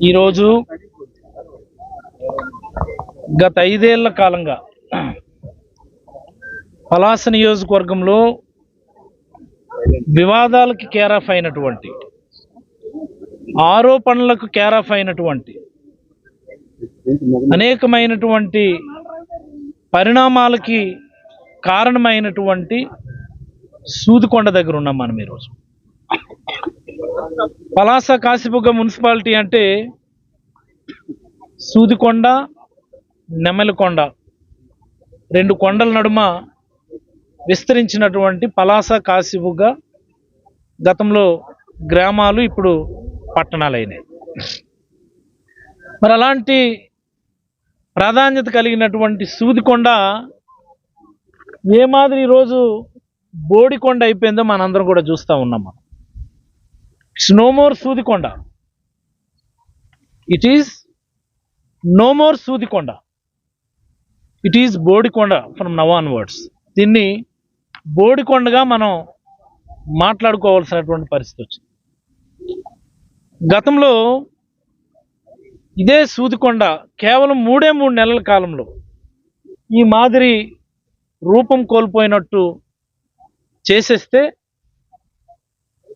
ఈరోజు గత ఐదేళ్ళ కాలంగా పలాస నియోజకవర్గంలో వివాదాలకి కేరాఫ్ అయినటువంటి ఆరోపణలకు కేరాఫ్ అయినటువంటి అనేకమైనటువంటి పరిణామాలకి కారణమైనటువంటి సూదికొండ దగ్గర ఉన్నాం మనం ఈరోజు. పలాస కాశీబుగ్గ మున్సిపాలిటీ అంటే సూదికొండ నెమలికొండ. రెండు కొండల నడుమ విస్తరించినటువంటి పలాస కాశీబుగ్గ గతంలో గ్రామాలు ఇప్పుడు పట్టణాలు అయినాయి మరి అలాంటి ప్రాధాన్యత కలిగినటువంటి సూదికొండ ఏ మాదిరి ఈరోజు బోడికొండ అయిపోయిందో మనందరం కూడా చూస్తూ ఉన్నాం మనం. It's no more Sudikonda it is no more Sudikonda it is Bodikonda from now onwards దీన్ని బోడికొండగా మనం మాట్లాడుకోవాల్సినటువంటి పరిస్థితి వచ్చింది. గతంలో ఇదే సూదికొండ కేవలం మూడే మూడు నెలల కాలంలో ఈ మాదిరి రూపం కోల్పోయినట్టు చేసేస్తే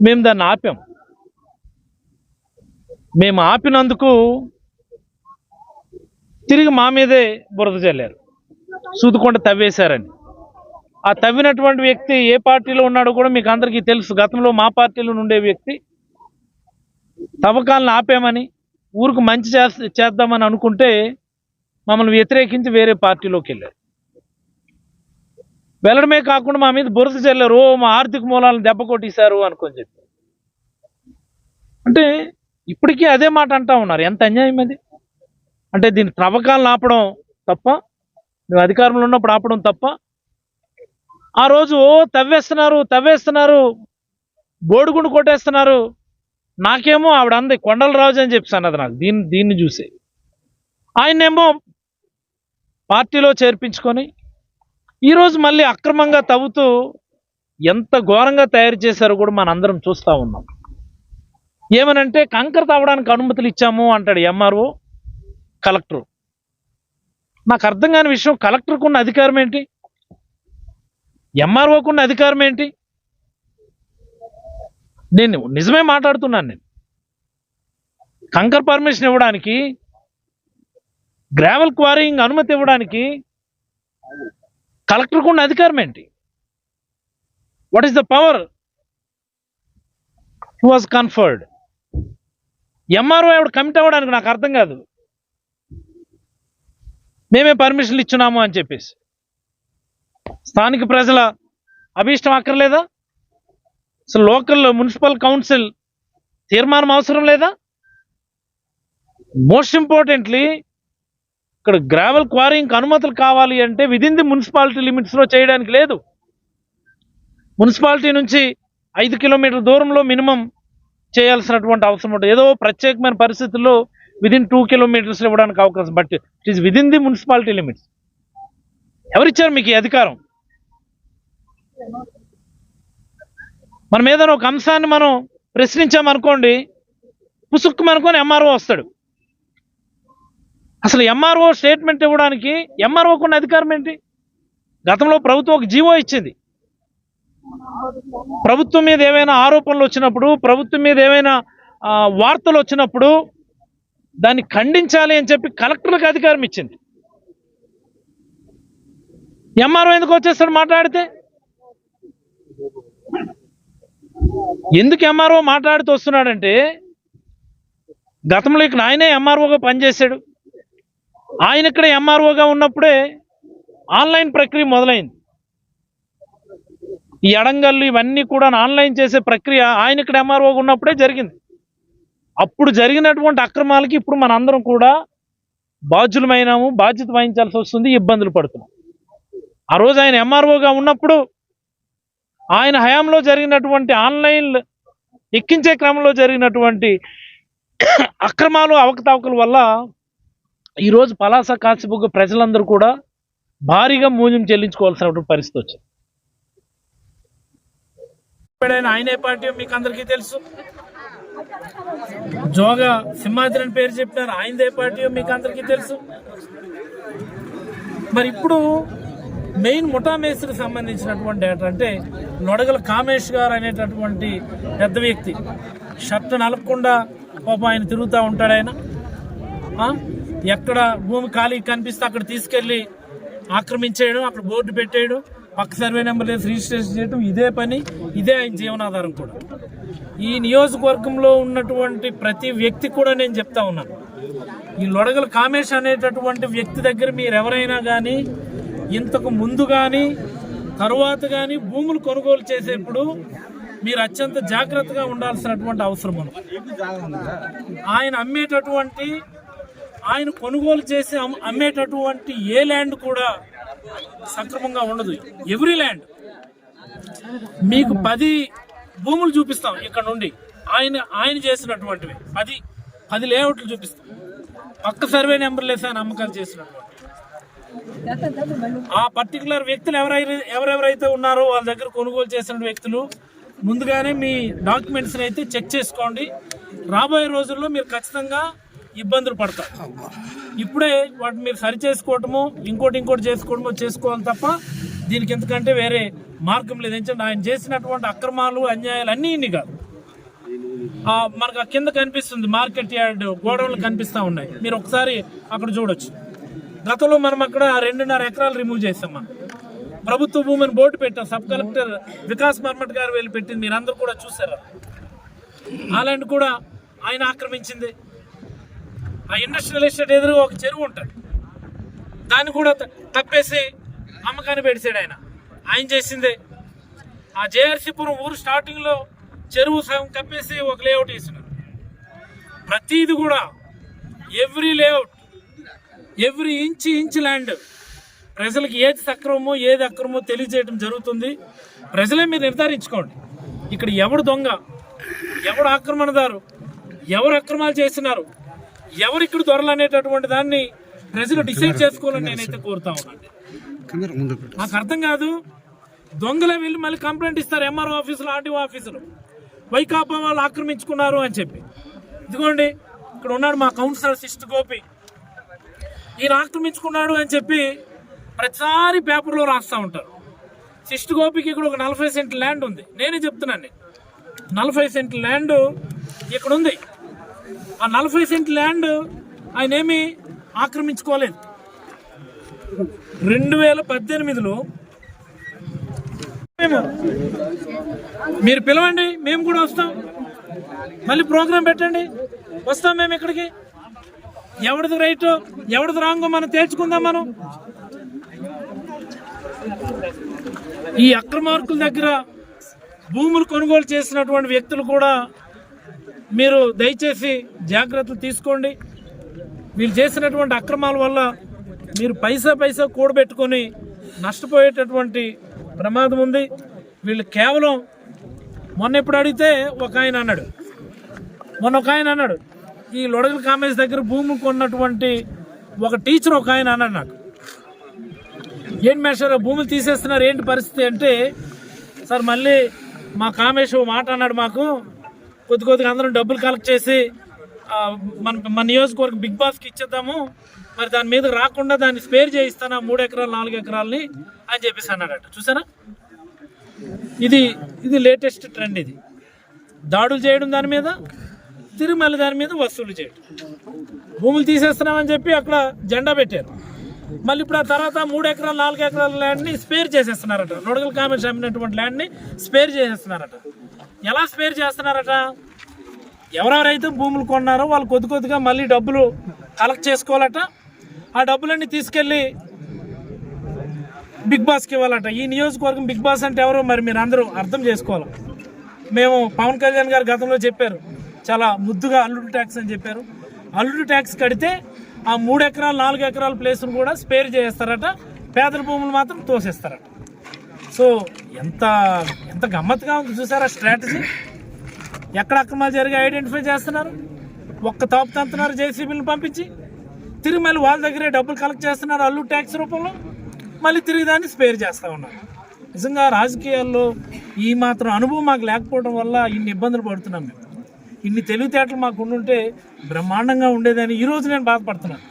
మేము దాన్ని ఆపాము మేము ఆపినందుకు తిరిగి మా మీదే బురద చల్లారు సూదుకొండ తవ్వేశారని. ఆ తవ్వినటువంటి వ్యక్తి ఏ పార్టీలో ఉన్నాడో కూడా మీకు అందరికీ తెలుసు. గతంలో మా పార్టీలో ఉండే వ్యక్తి. తవ్వకాలను ఆపామని ఊరికి మంచి చేద్దామని అనుకుంటే మమ్మల్ని వ్యతిరేకించి వేరే పార్టీలోకి వెళ్ళారు. వెళ్ళడమే కాకుండా మా మీద బురద చల్లారు "ఓ, మా ఆర్థిక మూలాలను దెబ్బ కొట్టేశారు అనుకొని చెప్పి. అంటే ఇప్పటికీ అదే మాట అంటా ఉన్నారు. ఎంత అన్యాయం అది? అంటే దీని త్రవ్వకాలను ఆపడం తప్ప నువ్వు అధికారంలో ఉన్నప్పుడు ఆపడం తప్ప ఆ రోజు ఓ తవ్వేస్తున్నారు తవ్వేస్తున్నారు బోడుగుండు కొట్టేస్తున్నారు. నాకేమో ఆవిడ అంది కొండల రాజు అని చెప్పి అది నాకు దీన్ని దీన్ని చూసి. ఆయన్నేమో పార్టీలో చేర్పించుకొని ఈరోజు మళ్ళీ అక్రమంగా తవ్వుతూ ఎంత ఘోరంగా తయారు చేశారో కూడా మనందరం చూస్తూ ఉన్నాం. ఏమనంటే కంకర తవ్వడానికి అనుమతులు ఇచ్చాము అంటాడు ఎంఆర్ఓ కలెక్టరు. నాకు అర్థం కాని విషయం కలెక్టర్కు ఉన్న అధికారం ఏంటి? ఎంఆర్ఓకు ఉన్న అధికారం ఏంటి? నేను నిజమే మాట్లాడుతున్నాను నేను. కంకర్ పర్మిషన్ ఇవ్వడానికి గ్రావెల్ క్వారింగ్ అనుమతి ఇవ్వడానికి కలెక్టర్కు ఉన్న అధికారం ఏంటి? What is the power who was conferred MRO ఎవడు కమిట్ అవ్వడానికి నాకు అర్థం కాదు. మేమే పర్మిషన్లు ఇచ్చున్నాము అని చెప్పేసి. స్థానిక ప్రజల అభీష్టం అక్కర్లేదా? అసలు లోకల్ మున్సిపల్ కౌన్సిల్ తీర్మానం అవసరం లేదా? మోస్ట్ ఇంపార్టెంట్లీ ఇక్కడ గ్రావెల్ క్వారీకి అనుమతులు కావాలి అంటే విదిన్ ది మున్సిపాలిటీ లిమిట్స్లో చేయడానికి లేదు. మున్సిపాలిటీ నుంచి ఐదు కిలోమీటర్ల దూరంలో మినిమం చేయాల్సినటువంటి అవసరం ఉంటుంది. ఏదో ప్రత్యేకమైన పరిస్థితుల్లో విదిన్ టూ కిలోమీటర్స్ ఇవ్వడానికి అవకాశం. But it is within the municipality limits ఎవరిచ్చారు మీకు ఈ అధికారం? మనం ఏదైనా ఒక అంశాన్ని మనం ప్రశ్నించామనుకోండి పుసుక్కుమనుకొని ఎంఆర్ఓ వస్తాడు. అసలు ఎంఆర్ఓ స్టేట్మెంట్ ఇవ్వడానికి ఎంఆర్ఓకున్న అధికారం ఏంటి? గతంలో ప్రభుత్వం ఒక జీవో ఇచ్చింది. ప్రభుత్వం మీద ఏమైనా ఆరోపణలు వచ్చినప్పుడు ప్రభుత్వం మీద ఏమైనా వార్తలు వచ్చినప్పుడు దాన్ని ఖండించాలి అని చెప్పి కలెక్టర్లకు అధికారం ఇచ్చింది. ఎంఆర్ఓ ఎందుకు వచ్చేస్తాడు మాట్లాడితే? ఎందుకు ఎంఆర్ఓ మాట్లాడుతూ వస్తున్నాడంటే గతంలో ఇక్కడ ఆయనే ఎంఆర్ఓగా పనిచేశాడు. ఆయన ఇక్కడ ఎంఆర్ఓగా ఉన్నప్పుడే ఆన్లైన్ ప్రక్రియ మొదలైంది. ఈ ఎడంగల్లు ఇవన్నీ కూడా ఆన్లైన్ చేసే ప్రక్రియ ఆయన ఇక్కడ ఎంఆర్ఓ ఉన్నప్పుడే జరిగింది. అప్పుడు జరిగినటువంటి అక్రమాలకి ఇప్పుడు మనందరం కూడా బాధ్యులమైనాము బాధ్యత వహించాల్సి వస్తుంది ఇబ్బందులు పడుతున్నాం. ఆ రోజు ఆయన ఎంఆర్ఓగా ఉన్నప్పుడు ఆయన హయాంలో జరిగినటువంటి ఆన్లైన్ ఎక్కించే క్రమంలో జరిగినటువంటి అక్రమాలు అవకతవకల వల్ల ఈరోజు పలాస కాసిబుగ్గ ప్రజలందరూ కూడా భారీగా మూల్యం చెల్లించుకోవాల్సినటువంటి పరిస్థితి వచ్చింది. ఎప్పుడైనా ఆయనే పార్టీ మీకు అందరికీ తెలుసు. జోగా సింహాద్రి అని పేరు చెప్పినారు ఆయనదే పార్టీ మీకు అందరికీ తెలుసు. మరి ఇప్పుడు మెయిన్ ముఠా సంబంధించినటువంటి ఏంటంటే నొడగల కామేష్ గారు అనేటటువంటి పెద్ద వ్యక్తి. షర్ట్ నలపకుండా పాప ఆయన తిరుగుతూ ఉంటాడు ఆయన. ఎక్కడ భూమి ఖాళీ కనిపిస్తే అక్కడ తీసుకెళ్ళి ఆక్రమించేయడం అక్కడ బోర్డు పెట్టేయడం పక్క సర్వే నెంబర్ వేసి రిజిస్ట్రేషన్ చేయడం ఇదే పని ఇదే ఆయన జీవనాధారం కూడా. ఈ నియోజకవర్గంలో ఉన్నటువంటి ప్రతి వ్యక్తి కూడా నేను చెప్తా ఉన్నాను. ఈ లొడగల కామేష్ అనేటటువంటి వ్యక్తి దగ్గర మీరు ఎవరైనా కానీ ఇంతకు ముందు కానీ తరువాత కానీ భూములు కొనుగోలు చేసేప్పుడు మీరు అత్యంత జాగ్రత్తగా ఉండాల్సినటువంటి అవసరం ఉంది. ఆయన అమ్మేటటువంటి ఆయన కొనుగోలు చేసి అమ్మేటటువంటి ఏ ల్యాండ్ కూడా సక్రమంగా ఉండదు. Every land. మీకు పది భూములు చూపిస్తాం ఇక్కడ నుండి. ఆయన ఆయన చేసినటువంటివి. పది పది లేఅవుట్లు చూపిస్తాం. పక్క సర్వే నెంబర్లు వేసి ఆయన అమ్మకాలు చేసినటువంటి. ఆ పర్టికులర్ వ్యక్తులు ఎవరైతే ఎవరెవరైతే ఉన్నారో వాళ్ళ దగ్గర కొనుగోలు చేసిన వ్యక్తులు ముందుగానే మీ డాక్యుమెంట్స్ అయితే చెక్ చేసుకోండి. రాబోయే రోజుల్లో మీరు ఖచ్చితంగా ఇబ్బందులు పడతారు ఇప్పుడే వాటి మీరు సరి చేసుకోవటము ఇంకోటి ఇంకోటి చేసుకోవడము చేసుకోవాలి తప్ప దీనికి ఎందుకంటే వేరే మార్గం లేదు. ఎందుకంటే ఆయన చేసినటువంటి అక్రమాలు అన్యాయాలు అన్నీ ఇన్ని కాదు. మనకు ఆ కింద కనిపిస్తుంది మార్కెట్ యార్డ్ గోడౌన్లు కనిపిస్తా ఉన్నాయి. మీరు ఒకసారి అక్కడ చూడొచ్చు. గతంలో మనం అక్కడ రెండున్నర ఎకరాలు రిమూవ్ చేసాం మనం. ప్రభుత్వ భూమిని బోర్డు పెట్టాం. సబ్ కలెక్టర్ వికాస్ మర్మట్ గారు వెళ్ళి పెట్టింది. మీరు కూడా చూసారా? అలాంటి కూడా ఆయన ఆక్రమించింది. ఆ ఇండస్ట్రియల్ ఎస్టేట్ ఎదురు ఒక చెరువు ఉంటుంది. దాన్ని కూడా తప్పేసి అమ్మకాన్ని పెడిసాడు ఆయన. ఆయన చేసిందే. ఆ జేఆర్సీపురం ఊరు స్టార్టింగ్లో చెరువు సగం కప్పేసి ఒక లేఅవుట్ వేసినారు. ప్రతిది కూడా every layout every inch inch land ప్రజలకు ఏది సక్రమో ఏది అక్రమో తెలియజేయడం జరుగుతుంది. ప్రజలే మీరు నిర్ధారించుకోండి. ఇక్కడ ఎవడు దొంగ ఎవడు ఆక్రమణదారు ఎవరు అక్రమాలు చేస్తున్నారు ఎవరు ఇక్కడ దొరలు అనేటటువంటి దాన్ని ప్రజలు డిసైడ్ చేసుకోవాలని నేనైతే కోరుతా ఉన్నాను. నాకు అర్థం కాదు. దొంగలే వెళ్ళి మళ్ళీ కంప్లైంట్ ఇస్తారు. ఎంఆర్ఓ ఆఫీసులు ఆర్టీఓ ఆఫీసులు వైకాపా వాళ్ళు ఆక్రమించుకున్నారు అని చెప్పి. ఇదిగోండి ఇక్కడ ఉన్నాడు మా కౌన్సిలర్ సిస్ట్ గోపి. ఈయన ఆక్రమించుకున్నాడు అని చెప్పి ప్రతిసారి పేపర్లో రాస్తూ ఉంటారు. సిస్ట్ గోపికి ఇక్కడ ఒక నలభై సెంట్ ల్యాండ్ ఉంది. నేనే చెప్తున్నాను. నలభై సెంట్ ల్యాండ్ ఇక్కడ ఉంది ఆ నలభై సెంట్ ల్యాండ్ ఆయన ఏమి ఆక్రమించుకోలేదు. రెండు వేల పద్దెనిమిదిలో మేము మీరు పిలవండి మేము కూడా వస్తాం. మళ్ళీ ప్రోగ్రాం పెట్టండి. వస్తాం మేము ఇక్కడికి. ఎవరిది రైట్ ఎవరిది రాంగో మనం తేల్చుకుందాం మనం. ఈ అక్రమార్కుల దగ్గర భూములు కొనుగోలు చేసినటువంటి వ్యక్తులు కూడా మీరు దయచేసి జాగ్రత్తలు తీసుకోండి. వీళ్ళు చేసినటువంటి అక్రమాల వల్ల మీరు పైసా పైసా కూడబెట్టుకొని నష్టపోయేటటువంటి ప్రమాదం ఉంది. వీళ్ళు కేవలం మొన్న ఎప్పుడు అడిగితే ఒక ఆయన అన్నాడు. మొన్న ఒక ఆయన అన్నాడు. ఈ లొడగల కామేజ్ దగ్గర భూమి కొన్నటువంటి ఒక టీచర్ ఒక ఆయన అన్నాడు నాకు. ఏంటి మేషారు భూములు తీసేస్తున్నారు ఏంటి పరిస్థితి అంటే సార్ మళ్ళీ మా కామేష్ మాట అన్నాడు మాకు. కొద్ది కొద్దిగా అందరం డబ్బులు కలెక్ట్ చేసి మన మన నియోజకవర్గం బిగ్ బాస్కి ఇచ్చేద్దాము. మరి దాని మీద రాకుండా దాన్ని స్పేర్ చేయిస్తాను ఆ మూడు ఎకరాలు నాలుగు ఎకరాలని అని చెప్పేసి అన్నాడట. చూసారా? ఇది ఇది లేటెస్ట్ ట్రెండ్ ఇది. దాడులు చేయడం దాని మీద తిరిగి మళ్ళీ దాని మీద వసూలు చేయడం భూములు తీసేస్తున్నామని చెప్పి అక్కడ జెండా పెట్టారు. మళ్ళీ ఇప్పుడు ఆ తర్వాత మూడు ఎకరాలు నాలుగు ఎకరాల ల్యాండ్ని స్పేర్ చేసేస్తున్నారట. నొడగల కామెంట్స్ అమ్మినటువంటి ల్యాండ్ని స్పేర్ చేసేస్తున్నారట. ఎలా స్పేర్ చేస్తున్నారట? ఎవరెవరైతే భూములు కొన్నారో వాళ్ళు కొద్ది కొద్దిగా మళ్ళీ డబ్బులు కలెక్ట్ చేసుకోవాలట. ఆ డబ్బులన్నీ తీసుకెళ్ళి బిగ్ బాస్కి ఇవ్వాలట. ఈ నియోజకవర్గం బిగ్ బాస్ అంటే ఎవరో మరి మీరు అందరూ అర్థం చేసుకోవాలి. మేము పవన్ కళ్యాణ్ గారు గతంలో చెప్పారు. చాలా ముద్దుగా అల్లుడు ట్యాక్స్ అని చెప్పారు. అల్లుడు ట్యాక్స్ కడితే ఆ మూడు ఎకరాలు నాలుగు ఎకరాల ప్లేస్ను కూడా స్పేర్ చేస్తారట. పేదల భూములు మాత్రం తోసేస్తారట. సో ఎంత ఎంత గమ్మత్తుగా ఉంది చూసారా స్ట్రాటజీ ఎక్కడ అక్రమాలు జరిగి ఐడెంటిఫై చేస్తున్నారు? ఒక్క తాపు తంతున్నారు జేసీబీని పంపించి తిరిగి మళ్ళీ వాళ్ళ దగ్గరే డబ్బులు కలెక్ట్ చేస్తున్నారు అల్లు ట్యాక్స్ రూపంలో. మళ్ళీ తిరిగి దాన్ని స్పేర్ చేస్తూ ఉన్నారు. నిజంగా రాజకీయాల్లో ఈ మాత్రం అనుభవం మాకు లేకపోవడం వల్ల ఇన్ని ఇబ్బందులు పడుతున్నాం మేము. ఇన్ని తెలివితేటలు మాకు ఉండుంటే బ్రహ్మాండంగా ఉండేదని ఈరోజు నేను బాధపడుతున్నాను.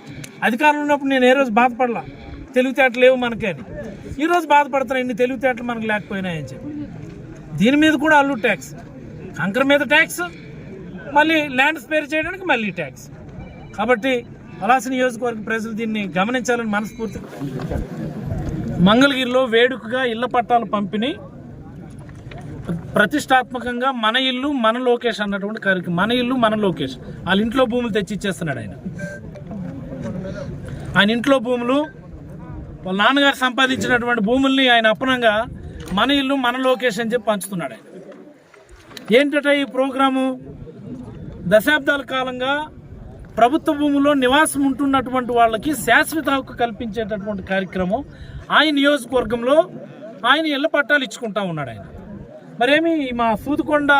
అధికారంలో ఉన్నప్పుడు నేను ఏ రోజు బాధపడలా? తెలివితేటలు లేవు మనకే అని. ఈరోజు బాధపడుతున్నాయి ఇన్ని తెలివితేటలు మనకు లేకపోయినాయని చెప్పి. దీని మీద కూడా అల్లు ట్యాక్స్. కంకర మీద ట్యాక్స్ మళ్ళీ ల్యాండ్ స్పేర్ చేయడానికి మళ్ళీ ట్యాక్స్. కాబట్టి పలాస నియోజకవర్గ ప్రజలు దీన్ని గమనించాలని మనస్ఫూర్తి. మంగళగిరిలో వేడుకగా ఇళ్ళ పట్టాలు పంపిణీ. ప్రతిష్టాత్మకంగా మన ఇల్లు మన లోకేష్ అన్నటువంటి కార్యక్రమం. మన ఇల్లు మన లోకేష్. వాళ్ళ ఇంట్లో భూములు తెచ్చి ఇచ్చేస్తున్నాడు ఆయన. ఆయన ఇంట్లో భూములు వాళ్ళ నాన్నగారు సంపాదించినటువంటి భూముల్ని ఆయన అప్పనంగా మన ఇల్లు మన లోకేష్ అని చెప్పి పంచుతున్నాడు ఆయన. ఏంటట ఈ ప్రోగ్రాము? దశాబ్దాల కాలంగా ప్రభుత్వ భూముల్లో నివాసం ఉంటున్నటువంటి వాళ్ళకి శాశ్వత హక్కు కల్పించేటటువంటి కార్యక్రమం ఆయన నియోజకవర్గంలో ఆయన ఇళ్ళ పట్టాలు ఇచ్చుకుంటా ఉన్నాడు ఆయన. మరేమి మా సూదుకొండ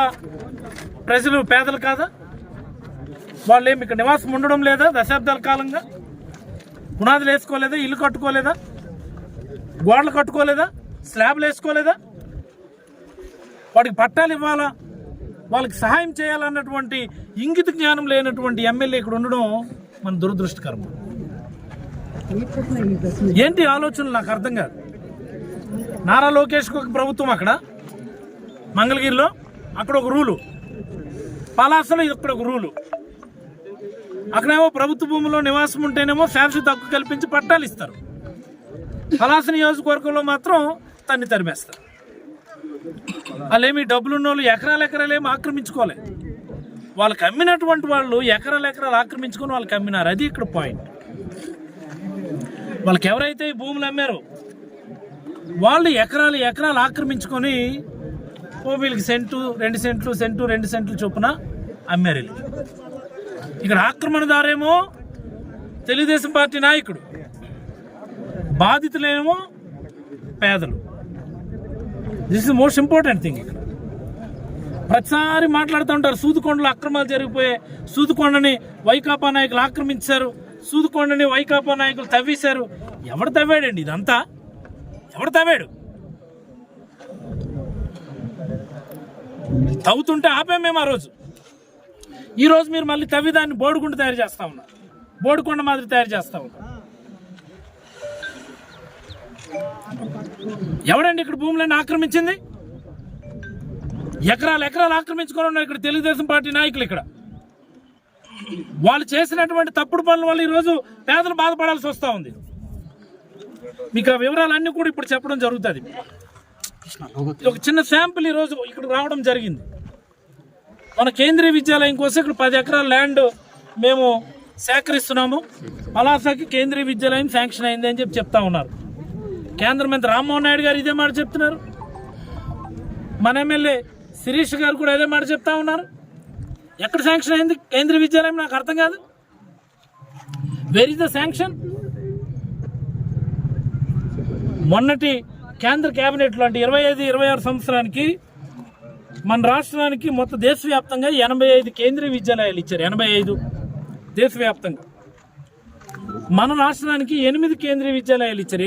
ప్రజలు పేదలు కాదా? వాళ్ళేమి ఇక్కడ నివాసం ఉండడం లేదా దశాబ్దాల కాలంగా? పునాదులు వేసుకోలేదా? ఇల్లు కట్టుకోలేదా? గోడలు కట్టుకోలేదా? స్లాబ్లు వేసుకోలేదా? వాడికి పట్టాలు ఇవ్వాలా? వాళ్ళకి సహాయం చేయాలన్నటువంటి ఇంగిత జ్ఞానం లేనటువంటి ఎమ్మెల్యే ఇక్కడ ఉండడం మన దురదృష్టకరం. ఏంటి ఆలోచనలు? నాకు అర్థం కాదు. నారా లోకేష్కి ఒక ప్రభుత్వం అక్కడ మంగళగిరిలో అక్కడ ఒక రూలు. పలాసలో ఇక్కడ ఒక రూలు. అక్కడేమో ప్రభుత్వ భూమిలో నివాసం ఉంటేనేమో ఫ్యాన్సీ తక్కువ కల్పించి పట్టాలు ఇస్తారు. పలాస నియోజకవర్గంలో మాత్రం తన్ని తరిమేస్తారు. వాళ్ళేమి డబ్బులు ఉన్న వాళ్ళు ఎకరాలు ఎకరాలేమి ఏమి ఆక్రమించుకోలే. వాళ్ళకి అమ్మినటువంటి వాళ్ళు ఎకరాలు ఎకరాలు ఆక్రమించుకొని వాళ్ళకి అమ్మినారు అది ఇక్కడ పాయింట్ వాళ్ళకి ఎవరైతే ఈ భూములు అమ్మారో వాళ్ళు ఎకరాలు ఎకరాలు ఆక్రమించుకొని వీళ్ళకి సెంటు రెండు సెంట్లు సెంటు రెండు సెంట్లు చొప్పున అమ్మారు ఇక్కడ ఆక్రమణదారేమో తెలుగుదేశం పార్టీ నాయకుడు బాధితులేమో పేదలు. This is most important thing ఇక్కడ. ప్రతిసారి మాట్లాడుతూ ఉంటారు సూదుకొండలో అక్రమాలు జరిగిపోయాయి సూదుకొండని వైకాపా నాయకులు ఆక్రమించారు సూదుకొండని వైకాపా నాయకులు తవ్వేశారు. ఎవడు తవ్వాడండి ఇదంతా? ఎవడు తవ్వాడు? తవ్వుతుంటే ఆపాం మేము ఆ రోజు? ఈరోజు మీరు మళ్ళీ తవ్వి దాన్ని బోడుకుంట తయారు చేస్తా ఉన్నారు. బోడుకొండ మాదిరి తయారు చేస్తా ఉన్నారు. ఎవడండి ఇక్కడ భూములను ఆక్రమించింది? ఎకరాలు ఎకరాలు ఆక్రమించుకొని ఇక్కడ తెలుగుదేశం పార్టీ నాయకులు ఇక్కడ. వాళ్ళు చేసినటువంటి తప్పుడు పనుల వల్ల ఈరోజు పేదలు బాధపడాల్సి వస్తూ ఉంది. మీకు ఆ వివరాలన్నీ కూడా ఇప్పుడు చెప్పడం జరుగుతుంది. ఒక చిన్న శాంపుల్ ఈరోజు ఇక్కడ రావడం జరిగింది. మన కేంద్రీయ విద్యాలయం కోసం ఇక్కడ పది ఎకరాల ల్యాండ్ మేము సేకరిస్తున్నాము. అలాసాకి కేంద్రీయ విద్యాలయం శాంక్షన్ అయింది అని చెప్పి చెప్తా ఉన్నారు. కేంద్ర మంత్రి రామ్మోహన్ నాయుడు గారు ఇదే మాట చెప్తున్నారు. మన ఎమ్మెల్యే శిరీష్ గారు కూడా అదే మాట చెప్తా ఉన్నారు. ఎక్కడ శాంక్షన్ అయింది? కేంద్ర విద్యాలయం నాకు అర్థం కాదు. వెర్ ఇస్ ద శాంక్షన్ మొన్నటి కేంద్ర కేబినెట్లో అంటే ఇరవై ఐదు ఇరవై ఆరు సంవత్సరానికి మన రాష్ట్రానికి మొత్తం దేశవ్యాప్తంగా ఎనభై ఐదు కేంద్రీయ విద్యాలయాలు ఇచ్చారు. ఎనభై ఐదు దేశవ్యాప్తంగా. మన రాష్ట్రానికి ఎనిమిది కేంద్రీయ విద్యాలయాలు ఇచ్చారు.